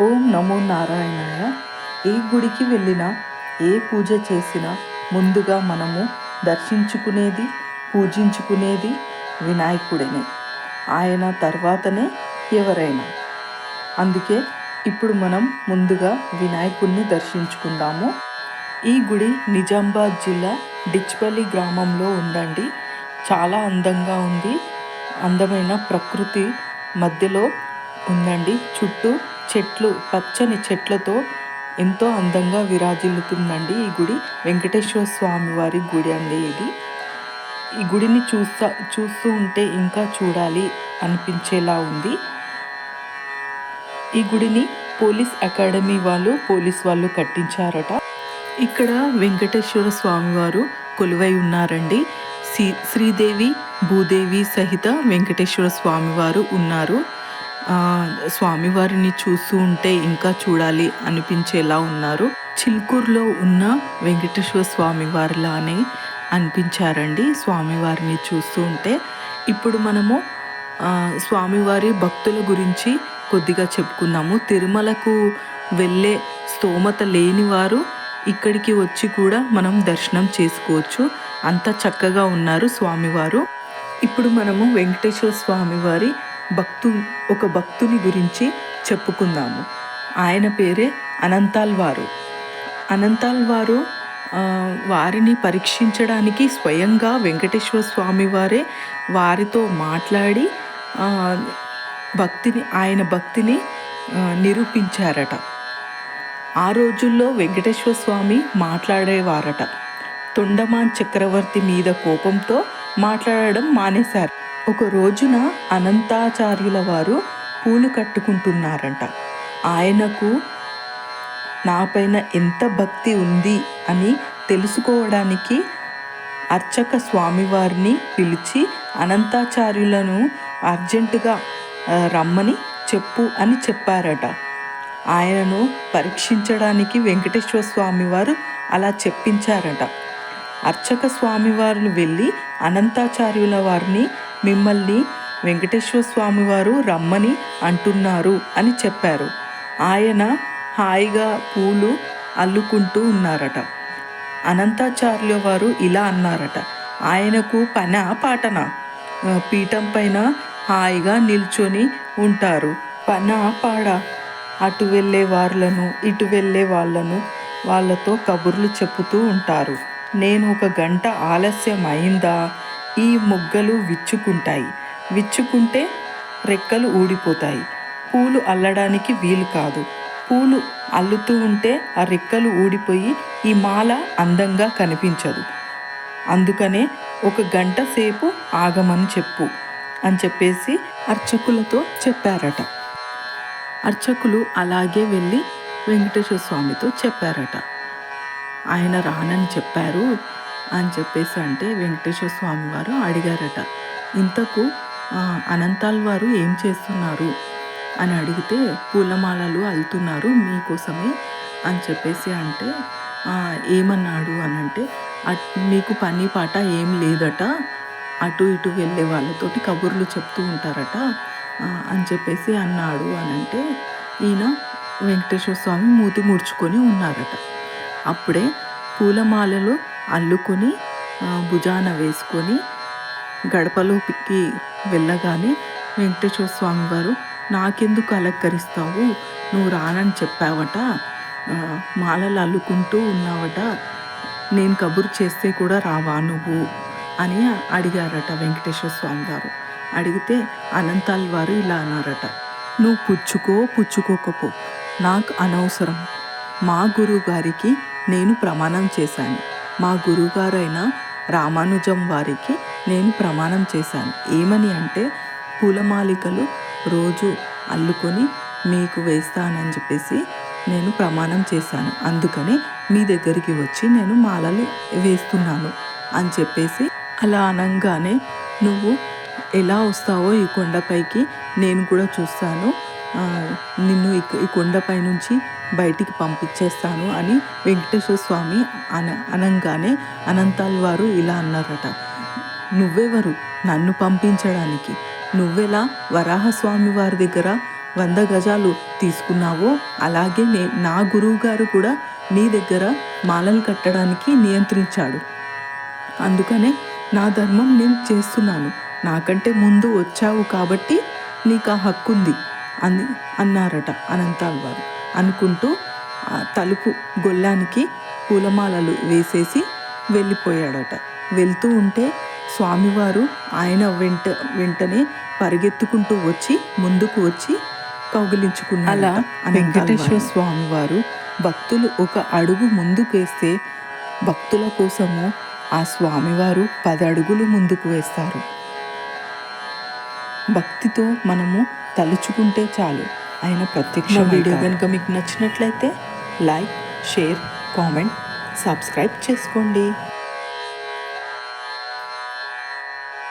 ఓం నమో నారాయణయ్య ఏ గుడికి వెళ్ళినా ఏ పూజ చేసినా ముందుగా మనము దర్శించుకునేది పూజించుకునేది వినాయకుడినే. ఆయన తర్వాతనే ఎవరైనా. అందుకే ఇప్పుడు మనం ముందుగా వినాయకుడిని దర్శించుకుందాము. ఈ గుడి నిజామాబాద్ జిల్లా డిచ్పల్లి గ్రామంలో ఉందండి. చాలా అందంగా ఉంది. అందమైన ప్రకృతి మధ్యలో ఉందండి. చుట్టూ చెట్లు పచ్చని చెట్లతో ఎంతో అందంగా విరాజిల్లుతుందండి ఈ గుడి. వెంకటేశ్వర స్వామి వారి గుడి అండి ఇది. ఈ గుడిని చూస్తా చూస్తూ ఉంటే ఇంకా చూడాలి అనిపించేలా ఉంది. ఈ గుడిని పోలీస్ అకాడమీ వాళ్ళు పోలీస్ వాళ్ళు కట్టించారట. ఇక్కడ వెంకటేశ్వర స్వామివారు కొలువై ఉన్నారండి. శ్రీ శ్రీదేవి భూదేవి సహిత వెంకటేశ్వర స్వామివారు ఉన్నారు. స్వామివారిని చూస్తూ ఉంటే ఇంకా చూడాలి అనిపించేలా ఉన్నారు. చిల్కూరులో ఉన్న వెంకటేశ్వర స్వామివారిలానే అనిపించారండి స్వామివారిని చూస్తూ ఉంటే. ఇప్పుడు మనము స్వామివారి భక్తుల గురించి కొద్దిగా చెప్పుకుందాము. తిరుమలకు వెళ్ళే స్తోమత లేని వారు ఇక్కడికి వచ్చి కూడా మనం దర్శనం చేసుకోవచ్చు. అంత చక్కగా ఉన్నారు స్వామివారు. ఇప్పుడు మనము వెంకటేశ్వర స్వామివారి భక్తు ఒక భక్తుని గురించి చెప్పుకుందాము. ఆయన పేరే అనంతాల్ వారు అనంతాల్ వారు వారిని పరీక్షించడానికి స్వయంగా వెంకటేశ్వర స్వామి వారే వారితో మాట్లాడి భక్తిని ఆయన భక్తిని నిరూపించారట. ఆ రోజుల్లో వెంకటేశ్వర స్వామి మాట్లాడేవారట. తొండమాన్ చక్రవర్తి మీద కోపంతో మాట్లాడడం మానేశారు. ఒక రోజున అనంతాచార్యుల వారు పూలు కట్టుకుంటున్నారంట. ఆయనకు నాపైన ఎంత భక్తి ఉంది అని తెలుసుకోవడానికి అర్చక స్వామివారిని పిలిచి అనంతాచార్యులను అర్జెంటుగా రమ్మని చెప్పు అని చెప్పారట. ఆయనను పరీక్షించడానికి వెంకటేశ్వర స్వామివారు అలా చెప్పించారట. అర్చక స్వామివారులు వెళ్ళి అనంతాచార్యుల వారిని మిమ్మల్ని వెంకటేశ్వర స్వామివారు రమ్మని అంటున్నారు అని చెప్పారు. ఆయన హాయిగా పూలు అల్లుకుంటూ ఉన్నారట. అనంతాచార్యుల వారు ఇలా అన్నారట. ఆయనకు పన పాటన? పీఠం పైన హాయిగా నిల్చొని ఉంటారు. పన పాడ? అటు వెళ్ళే వాళ్ళను ఇటు వెళ్ళే వాళ్ళను వాళ్ళతో కబుర్లు చెప్పుతూ ఉంటారు. నేను ఒక గంట ఆలస్యం అయిందా ఈ మొగ్గలు విచ్చుకుంటాయి. విచ్చుకుంటే రెక్కలు ఊడిపోతాయి. పూలు అల్లడానికి వీలు కాదు. పూలు అల్లుతూ ఉంటే ఆ రెక్కలు ఊడిపోయి ఈ మాల అందంగా కనిపించదు. అందుకనే ఒక గంట సేపు ఆగమని చెప్పు అని చెప్పేసి అర్చకులతో చెప్పారట. అర్చకులు అలాగే వెళ్ళి వెంకటేశ్వర స్వామితో చెప్పారట. ఆయన రానని చెప్పారు. అని చెప్పేసి అంటే వెంకటేశ్వర స్వామి వారు అడిగారట. ఇంతకు అనంతాల్ వారు ఏం చేస్తున్నారు? అని అడిగితే పూలమాలలు అల్లుతున్నారు మీకోసమే అని చెప్పేసి అంటే ఏమన్నాడు అని అంటే మీకు పని పాట ఏం లేదట. అటు ఇటు వెళ్ళే వాళ్ళతోటి కబుర్లు చెప్తూ ఉంటారట అని చెప్పేసి అన్నాడు అని అంటే ఈయన వెంకటేశ్వర స్వామి మూతి ముడుచుకొని ఉన్నారట. అప్పుడే పూలమాలలు అల్లుకొని భుజాన వేసుకొని గడపలోకి వెళ్ళగానే వెంకటేశ్వర స్వామి వారు నాకెందుకు అలంకరిస్తావు? నువ్వు రానని చెప్పావట. మాలలు అల్లుకుంటూ ఉన్నావట. నేను కబురు చేస్తే కూడా రావా నువ్వు? అని అడిగారట వెంకటేశ్వర స్వామి వారు అడిగితే అనంతాల్ వారు ఇలా అన్నారట. నువ్వు పుచ్చుకో పుచ్చుకోకపో. నాకు అనవసరం. మా గురువు గారికి నేను ప్రమాణం చేశాను. మా గురువుగారైన రామానుజం వారికి నేను ప్రమాణం చేశాను. ఏమని అంటే పూలమాలికలు రోజు అల్లుకొని మీకు వేస్తానని చెప్పేసి నేను ప్రమాణం చేశాను. అందుకనే మీ దగ్గరికి వచ్చి నేను మాలలు వేస్తున్నాను అని చెప్పేసి అలా అనగానే నువ్వు ఎలా వస్తావో ఈ కొండపైకి నేను కూడా చూస్తాను. నిన్ను ఈ కొండపై నుంచి బయటికి పంపించేస్తాను అని వెంకటేశ్వర స్వామి అన అనంగానే అనంతాల్ వారు ఇలా అన్నారట. నువ్వెవరు? నన్ను పంపించడానికి. నువ్వెలా వరాహస్వామి వారి దగ్గర వంద గజాలు తీసుకున్నావో అలాగే నే నా గురువు గారు కూడా నీ దగ్గర మాలలు కట్టడానికి నియంత్రించాడు. అందుకనే నా ధర్మం నేను చేస్తున్నాను. నాకంటే ముందు వచ్చావు కాబట్టి నీకు ఆ హక్కు ఉంది అని అన్నారట అనంతాల్ వారు. అనుకుంటూ తలుపు గొల్లానికి పూలమాలలు వేసేసి వెళ్ళిపోయాడట. వెళ్తూ ఉంటే స్వామివారు ఆయన వెంట వెంటనే పరిగెత్తుకుంటూ వచ్చి ముందుకు వచ్చి కౌగిలించుకున్నారు అలా వెంకటేశ్వర స్వామి వారు భక్తులు ఒక అడుగు ముందుకు వేస్తే భక్తుల కోసము ఆ స్వామివారు పది అడుగులు ముందుకు వేస్తారు. భక్తితో మనము తలుచుకుంటే చాలు. ఆయన ప్రత్యక్ష వీడియో కనుక మీకు నచ్చినట్లయితే లైక్ షేర్ కామెంట్ సబ్స్క్రైబ్ చేసుకోండి.